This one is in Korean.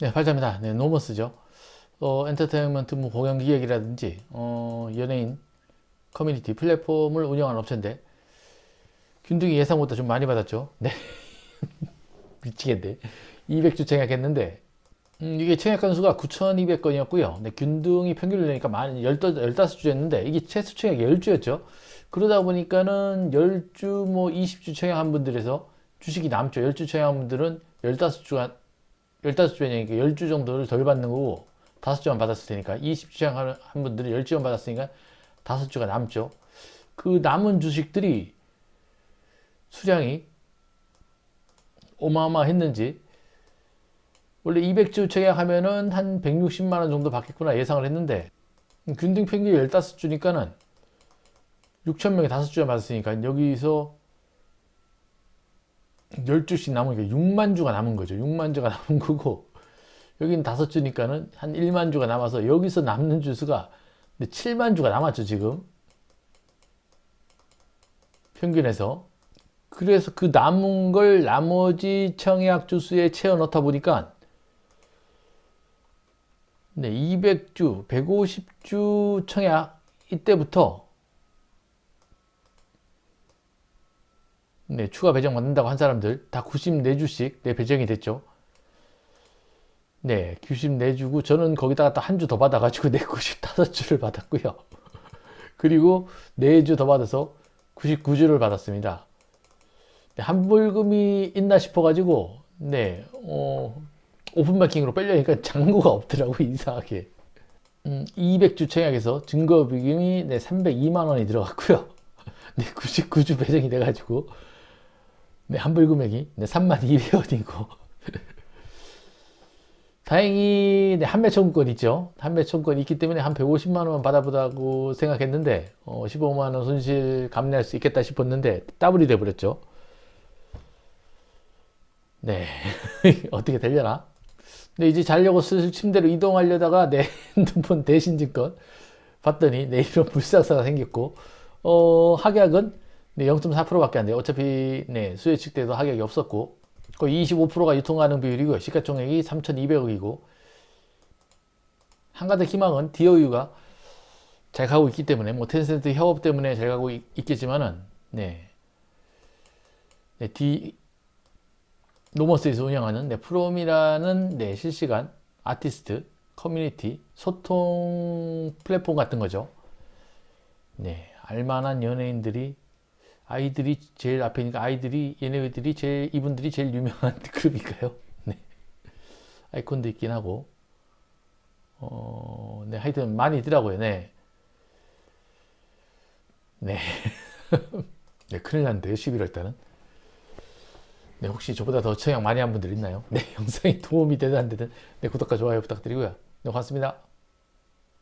네, 발자입니다. 네, 노머스죠. 어, 엔터테인먼트 뭐 공연 기획이라든지 어, 연예인 커뮤니티 플랫폼을 운영하는 업체인데 균등이 예상보다 좀 많이 받았죠. 네. 미치겠네. 200주 청약했는데 음, 이게 청약 건수가 9,200건이었고요. 네, 균등이 평균을 내니까 만 15주 했는데 이게 최소 청약 10주였죠. 그러다 보니까는 10주 뭐 20주 청약한 분들에서 주식이 남죠. 10주 청약한 분들은 15주가 15주에니까 10주 정도를 덜 받는 거고 5주만 받았을 테니까 20주 청약한 분들은 10주만 받았으니까 5주가 남죠. 그 남은 주식들이 수량이 어마어마했는지 원래 200주 청약하면은 한 160만 원 정도 받겠구나 예상을 했는데 균등 평균 15주니까는 6천 명이 5주만 받았으니까 여기서 10주씩 남으니까 6만 주가 남은 거죠. 6만 주가 남은 거고 여기는 5주니까는 한 1만 주가 남아서 여기서 남는 주수가 7만 주가 남았죠, 지금. 평균에서. 그래서 그 남은 걸 나머지 청약 주수에 채워 넣다 보니까 네, 200주, 150주 청약 이때부터 네, 추가 배정 받는다고 한 사람들 다 94주씩 네, 배정이 됐죠. 네, 94주고 저는 거기다가 또 한 주 더 받아가지고 네, 95주를 받았고요. 그리고 4주 더 받아서 99주를 받았습니다. 네, 한불금이 있나 싶어가지고 네, 어, 오픈마킹으로 빼려니까 잔고가 없더라고 이상하게. 음, 200주 청약에서 증거비용이 네, 302만 원이 들어갔고요. 네, 99주 배정이 돼가지고 네, 환불 금액이 네, 3만 200원이고 다행히 네, 한매 청구권 있죠. 한매 청구권 있기 때문에 한 150만 원만 받아보다고 생각했는데 어, 15만 원 손실 감내할 수 있겠다 싶었는데 더블이 돼버렸죠. 네, 어떻게 되려나? 근데 이제 자려고 슬슬 침대로 이동하려다가 내 핸드폰 대신 증권 봤더니 내 이런 불상사가 생겼고 어, 하객은 네, 0.4%밖에 안 돼요. 어차피 네, 수요 측 때도 하객이 없었고 거의 25%가 유통가능 비율이고 시가총액이 3,200억이고 한가득 희망은 DOU가 잘 가고 있기 때문에 뭐 텐센트 협업 때문에 잘 가고 있, 겠지만은 네. 네, D 노머스에서 운영하는 네, 프롬이라는 네, 실시간 아티스트 커뮤니티 소통 플랫폼 같은 거죠. 네, 알만한 연예인들이 아이들이 제일 앞에니까 아이들이 얘네들이 제일 이분들이 제일 유명한 그룹일까요? 네. 아이콘도 있긴 하고 어, 네, 하여튼 많이 있더라고요. 네. 네. 네, 큰일 났는데요. 11월 달은. 네, 혹시 저보다 더 청약 많이 한 분들 있나요? 네, 영상이 도움이 되든 안 되든 네, 구독과 좋아요 부탁드리고요. 네, 고맙습니다.